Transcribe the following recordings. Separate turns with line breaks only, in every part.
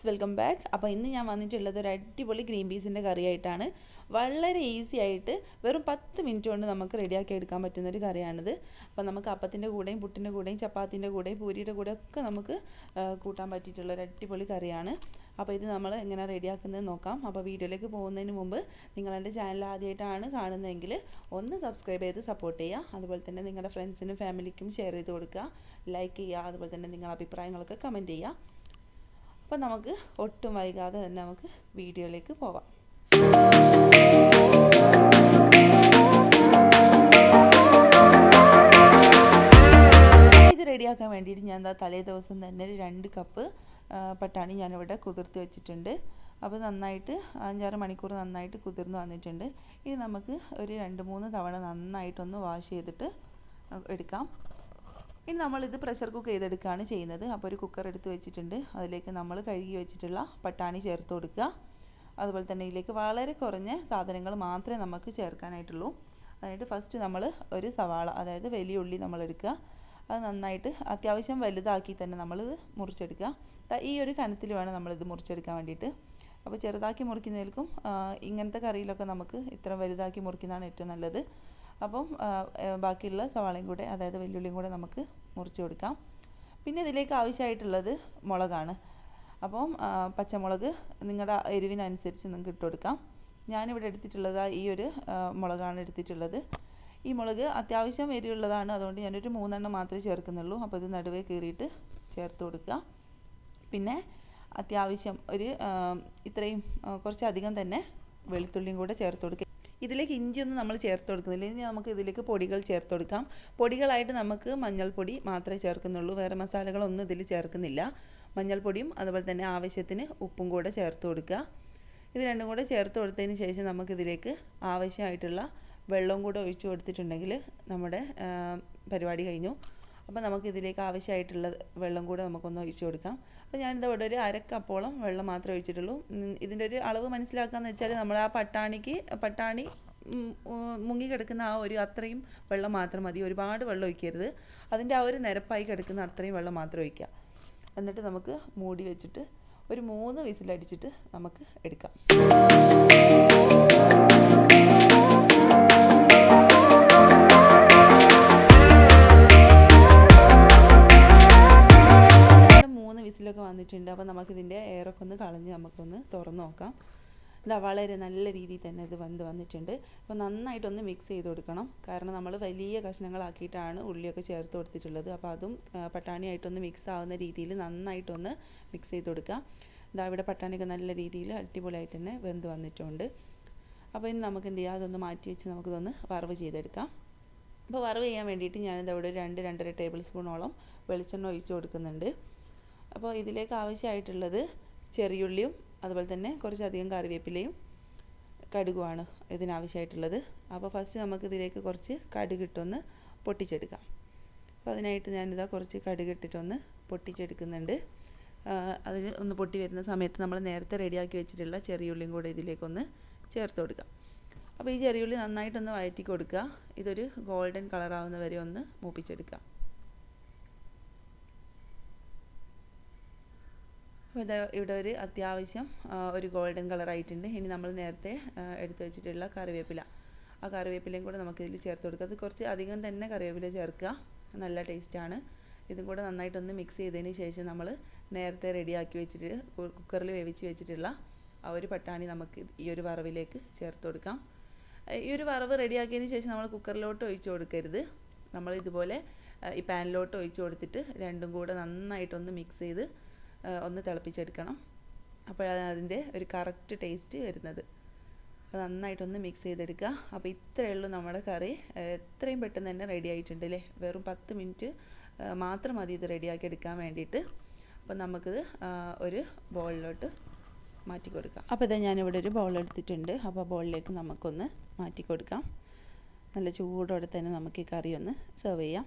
Friends welcome back. അപ്പോൾ ഇന്ന് ഞാൻ വന്നിട്ടുള്ളത് ഒരു അടിപൊളി ഗ്രീൻ പീസിന്റെ കറിയായിട്ടാണ്. വളരെ ഈസി ആയിട്ട് വെറും പത്ത് മിനിറ്റ് കൊണ്ട് നമുക്ക് റെഡിയാക്കി എടുക്കാൻ പറ്റുന്ന ഒരു കറിയാണിത്. അപ്പോൾ നമുക്ക് അപ്പത്തിന്റെ കൂടെയും പുട്ടിന്റെ കൂടെയും ചപ്പാത്തിന്റെ കൂടെയും പൂരിയുടെ കൂടെ ഒക്കെ നമുക്ക് കൂട്ടാൻ പറ്റിയിട്ടുള്ള ഒരു അടിപൊളി കറിയാണ്. അപ്പോൾ ഇത് നമ്മൾ എങ്ങനെ റെഡിയാക്കുന്നത് നോക്കാം. അപ്പോൾ വീഡിയോയിലേക്ക് പോകുന്നതിന് മുമ്പ് നിങ്ങൾ എന്റെ ചാനൽ ആദ്യമായിട്ടാണ് കാണുന്നതെങ്കിൽ ഒന്ന് സബ്സ്ക്രൈബ് ചെയ്ത് സപ്പോർട്ട് ചെയ്യുക. അതുപോലെ തന്നെ നിങ്ങളുടെ ഫ്രണ്ട്സിനും ഫാമിലിക്കും ഷെയർ ചെയ്ത് കൊടുക്കുക. ലൈക്ക് ചെയ്യുക. അതുപോലെ തന്നെ നിങ്ങളുടെ അഭിപ്രായങ്ങളൊക്കെ കമന്റ് ചെയ്യുക. അപ്പം നമുക്ക് ഒട്ടും വൈകാതെ തന്നെ നമുക്ക് വീഡിയോയിലേക്ക് പോവാം. ഇത് റെഡിയാക്കാൻ വേണ്ടിയിട്ട് ഞാൻ എന്താ തലേ ദിവസം തന്നെ ഒരു രണ്ട് കപ്പ് പട്ടാണി ഞാനിവിടെ കുതിർത്ത് വെച്ചിട്ടുണ്ട്. അപ്പോൾ നന്നായിട്ട് അഞ്ചാറ് മണിക്കൂർ നന്നായിട്ട് കുതിർന്ന് വന്നിട്ടുണ്ട്. ഇനി നമുക്ക് ഒരു രണ്ട് മൂന്ന് തവണ നന്നായിട്ടൊന്ന് വാഷ് ചെയ്തിട്ട് എടുക്കാം. ഇനി നമ്മളിത് പ്രഷർ കുക്ക് ചെയ്തെടുക്കുകയാണ് ചെയ്യുന്നത്. അപ്പോൾ ഒരു കുക്കർ എടുത്ത് വെച്ചിട്ടുണ്ട്. അതിലേക്ക് നമ്മൾ കഴുകി വെച്ചിട്ടുള്ള പട്ടാണി ചേർത്ത് കൊടുക്കുക. അതുപോലെ തന്നെ ഇതിലേക്ക് വളരെ കുറഞ്ഞ സാധനങ്ങൾ മാത്രമേ നമുക്ക് ചേർക്കാനായിട്ടുള്ളൂ. അതിനായിട്ട് ഫസ്റ്റ് നമ്മൾ ഒരു സവാള അതായത് വലിയ ഉള്ളി നമ്മൾ എടുക്കുക. അത് നന്നായിട്ട് അത്യാവശ്യം വലുതാക്കി തന്നെ നമ്മളിത് മുറിച്ചെടുക്കുക. ഈ ഒരു കനത്തിൽ വേണം നമ്മളിത് മുറിച്ചെടുക്കാൻ വേണ്ടിയിട്ട്. അപ്പോൾ ചെറുതാക്കി മുറിക്കുന്നതിൽക്കും ഇങ്ങനത്തെ കറിയിലൊക്കെ നമുക്ക് ഇത്ര വലുതാക്കി മുറിക്കുന്നതാണ് ഏറ്റവും നല്ലത്. അപ്പം ബാക്കിയുള്ള സവാളയും കൂടെ അതായത് വെല്ലുള്ളിയും കൂടെ നമുക്ക് മുറിച്ച് കൊടുക്കാം. പിന്നെ ഇതിലേക്ക് ആവശ്യമായിട്ടുള്ളത് മുളകാണ്. അപ്പം പച്ചമുളക് നിങ്ങളുടെ എരിവിനനുസരിച്ച് നിങ്ങൾക്ക് ഇട്ട് കൊടുക്കാം. ഞാനിവിടെ എടുത്തിട്ടുള്ളത് ഈ ഒരു മുളകാണ് എടുത്തിട്ടുള്ളത്. ഈ മുളക് അത്യാവശ്യം എരിവുള്ളതാണ്. അതുകൊണ്ട് ഞാനൊരു മൂന്നെണ്ണം മാത്രമേ ചേർക്കുന്നുള്ളൂ. അപ്പോൾ ഇത് നടുവേ കീറിയിട്ട് ചേർത്ത് കൊടുക്കുക. പിന്നെ അത്യാവശ്യം ഒരു ഇത്രയും കുറച്ചധികം തന്നെ വെളുത്തുള്ളിയും കൂടെ ചേർത്ത് കൊടുക്കുക. ഇതിലേക്ക് ഇഞ്ചിയൊന്നും നമ്മൾ ചേർത്ത് കൊടുക്കുന്നില്ല. ഇനി നമുക്ക് ഇതിലേക്ക് പൊടികൾ ചേർത്ത് കൊടുക്കാം. പൊടികളായിട്ട് നമുക്ക് മഞ്ഞൾപ്പൊടി മാത്രമേ ചേർക്കുന്നുള്ളൂ. വേറെ മസാലകളൊന്നും ഇതിൽ ചേർക്കുന്നില്ല. മഞ്ഞൾപ്പൊടിയും അതുപോലെ തന്നെ ആവശ്യത്തിന് ഉപ്പും കൂടെ ചേർത്ത് കൊടുക്കുക. ഇത് രണ്ടും കൂടെ ചേർത്ത് കൊടുത്തതിന് ശേഷം നമുക്കിതിലേക്ക് ആവശ്യമായിട്ടുള്ള വെള്ളവും കൂടെ ഒഴിച്ചു കൊടുത്തിട്ടുണ്ടെങ്കിൽ നമ്മുടെ പരിപാടി കഴിഞ്ഞു. അപ്പോൾ നമുക്ക് ഇതിലേക്ക് ആവശ്യമായിട്ടുള്ള വെള്ളം കൂടെ നമുക്കൊന്ന് ഒഴിച്ചു കൊടുക്കാം. അപ്പോൾ ഞാനിത് ഇവിടെ ഒരു അരക്കപ്പോളം വെള്ളം മാത്രമേ ഒഴിച്ചിട്ടുള്ളൂ. ഇതിന്റെ ഒരു അളവ് മനസ്സിലാക്കാന്ന് വെച്ചാൽ നമ്മൾ ആ പട്ടാണിക്ക് പട്ടാണി മുങ്ങി കിടക്കുന്ന ആ ഒരു അത്രയും വെള്ളം മാത്രം മതി. ഒരുപാട് വെള്ളം ഒഴിക്കരുത്. അതിന്റെ ആ ഒരു നിരപ്പായി കിടക്കുന്ന അത്രയും വെള്ളം മാത്രം ഒഴിക്കുക. എന്നിട്ട് നമുക്ക് മൂടി വെച്ചിട്ട് ഒരു മൂന്ന് വിസിലടിച്ചിട്ട് നമുക്ക് എടുക്കാം. വന്നിട്ടുണ്ട്. അപ്പോൾ നമുക്കിതിന്റെ എയറൊക്കെ ഒന്ന് കളഞ്ഞ് നമുക്കൊന്ന് തുറന്ന് നോക്കാം. ഇതാ വളരെ നല്ല രീതിയിൽ തന്നെ ഇത് വന്ന് വന്നിട്ടുണ്ട്. അപ്പോൾ നന്നായിട്ടൊന്ന് മിക്സ് ചെയ്ത് കൊടുക്കണം. കാരണം നമ്മൾ വലിയ കഷ്ണങ്ങളാക്കിയിട്ടാണ് ഉള്ളിയൊക്കെ ചേർത്ത് കൊടുത്തിട്ടുള്ളത്. അപ്പോൾ അതും പട്ടാണിയായിട്ടൊന്ന് മിക്സ് ആവുന്ന രീതിയിൽ നന്നായിട്ടൊന്ന് മിക്സ് ചെയ്ത് കൊടുക്കുക. ഇതാ ഇവിടെ പട്ടാണിയൊക്കെ നല്ല രീതിയിൽ അടിപൊളിയായിട്ട് തന്നെ വെന്ത് വന്നിട്ടുണ്ട്. അപ്പോൾ ഇനി നമുക്ക് എന്ത് ചെയ്യാം? അതൊന്ന് മാറ്റി വെച്ച് നമുക്കിതൊന്ന് വറവ് ചെയ്തെടുക്കാം. അപ്പോൾ വറവ് ചെയ്യാൻ വേണ്ടിയിട്ട് ഞാനിത് അവിടെ ഒരു രണ്ട് രണ്ടര ടേബിൾ സ്പൂണോളം വെളിച്ചെണ്ണ ഒഴിച്ച് കൊടുക്കുന്നുണ്ട്. അപ്പോൾ ഇതിലേക്ക് ആവശ്യമായിട്ടുള്ളത് ചെറിയുള്ളിയും അതുപോലെ തന്നെ കുറച്ചധികം കറിവേപ്പിലയും കടുകുമാണ് ഇതിനാവശ്യമായിട്ടുള്ളത്. അപ്പോൾ ഫസ്റ്റ് നമുക്ക് ഇതിലേക്ക് കുറച്ച് കടുകിട്ടൊന്ന് പൊട്ടിച്ചെടുക്കാം. അപ്പോൾ അതിനായിട്ട് ഞാനിതാ കുറച്ച് കടുകിട്ടിട്ടൊന്ന് പൊട്ടിച്ചെടുക്കുന്നുണ്ട്. അതിന് ഒന്ന് പൊട്ടി വരുന്ന സമയത്ത് നമ്മൾ നേരത്തെ റെഡിയാക്കി വെച്ചിട്ടുള്ള ചെറിയുള്ളിയും കൂടെ ഇതിലേക്കൊന്ന് ചേർത്ത് കൊടുക്കാം. അപ്പോൾ ഈ ചെറിയുള്ളി നന്നായിട്ടൊന്ന് വഴറ്റി കൊടുക്കുക. ഇതൊരു ഗോൾഡൻ കളറാവുന്ന വരെ ഒന്ന് മൂപ്പിച്ചെടുക്കാം ഇത് ഇവിടെ ഒരു അത്യാവശ്യം ഒരു ഗോൾഡൻ കളറായിട്ടുണ്ട് ഇനി നമ്മൾ നേരത്തെ എടുത്തു വെച്ചിട്ടുള്ള കറിവേപ്പില. ആ കറിവേപ്പിലയും കൂടെ നമുക്ക് ഇതിൽ ചേർത്ത് കൊടുക്കുക അത് കുറച്ച് അധികം തന്നെ കറിവേപ്പില ചേർക്കുക. നല്ല ടേസ്റ്റാണ് ഇതും കൂടെ നന്നായിട്ടൊന്ന് മിക്സ് ചെയ്തതിന് ശേഷം നമ്മൾ നേരത്തെ റെഡിയാക്കി വെച്ചിട്ട് കുക്കറിൽ വേവിച്ച് വെച്ചിട്ടുള്ള ആ ഒരു പട്ടാണി നമുക്ക് ഈ ഒരു വറവിലേക്ക് ചേർത്ത് കൊടുക്കാം. ഈ ഒരു വറവ് റെഡിയാക്കിയതിന് ശേഷം നമ്മൾ കുക്കറിലോട്ട് ഒഴിച്ചു കൊടുക്കരുത്. നമ്മൾ ഇതുപോലെ ഈ പാനിലോട്ട് ഒഴിച്ചു കൊടുത്തിട്ട് രണ്ടും കൂടെ നന്നായിട്ടൊന്ന് മിക്സ് ചെയ്ത് ഒന്ന് തിളപ്പിച്ചെടുക്കണം. അപ്പോഴാണ് അതിന്റെ ഒരു കറക്റ്റ് ടേസ്റ്റ് വരുന്നത്. അപ്പോൾ നന്നായിട്ടൊന്ന് മിക്സ് ചെയ്തെടുക്കുക. അപ്പോൾ ഇത്രയേ ഉള്ളൂ നമ്മുടെ കറി. എത്രയും പെട്ടെന്ന് തന്നെ റെഡി ആയിട്ടുണ്ട് അല്ലേ? വെറും പത്ത് മിനിറ്റ് മാത്രം മതി ഇത് റെഡിയാക്കി എടുക്കാൻ വേണ്ടിയിട്ട്. അപ്പോൾ നമുക്കിത് ഒരു ബോളിലോട്ട് മാറ്റി കൊടുക്കാം. അപ്പോൾ ഇതാ ഞാനിവിടെ ഒരു ബൗൾ എടുത്തിട്ടുണ്ട്. അപ്പോൾ ബോളിലേക്ക് നമുക്കൊന്ന് മാറ്റി കൊടുക്കാം. നല്ല ചൂടോടെ തന്നെ നമുക്ക് ഈ കറി ഒന്ന് സെർവ് ചെയ്യാം.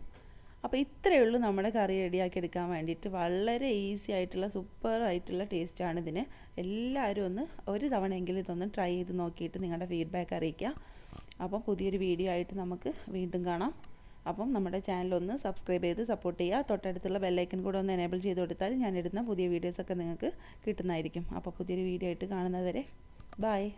അപ്പോൾ ഇത്രയേ ഉള്ളൂ നമ്മുടെ കറി റെഡിയാക്കി എടുക്കാൻ വേണ്ടിയിട്ട്. വളരെ ഈസി ആയിട്ടുള്ള സൂപ്പർ ആയിട്ടുള്ള ടേസ്റ്റാണ് ഇതിന്. എല്ലാവരും ഒന്ന് ഒരു തവണയെങ്കിലും ഇതൊന്ന് ട്രൈ ചെയ്ത് നോക്കിയിട്ട് നിങ്ങളുടെ ഫീഡ്ബാക്ക് അറിയിക്കുക. അപ്പം പുതിയൊരു വീഡിയോ ആയിട്ട് നമുക്ക് വീണ്ടും കാണാം. അപ്പം നമ്മുടെ ചാനൽ ഒന്ന് സബ്സ്ക്രൈബ് ചെയ്ത് സപ്പോർട്ട് ചെയ്യുക. തൊട്ടടുത്തുള്ള ബെല്ലൈക്കൻ കൂടെ ഒന്ന് എനേബിൾ ചെയ്ത് കൊടുത്താൽ ഞാൻ ഇടുന്ന പുതിയ വീഡിയോസൊക്കെ നിങ്ങൾക്ക് കിട്ടുന്നതായിരിക്കും. അപ്പോൾ പുതിയൊരു വീഡിയോ ആയിട്ട് കാണുന്നവരെ ബായ്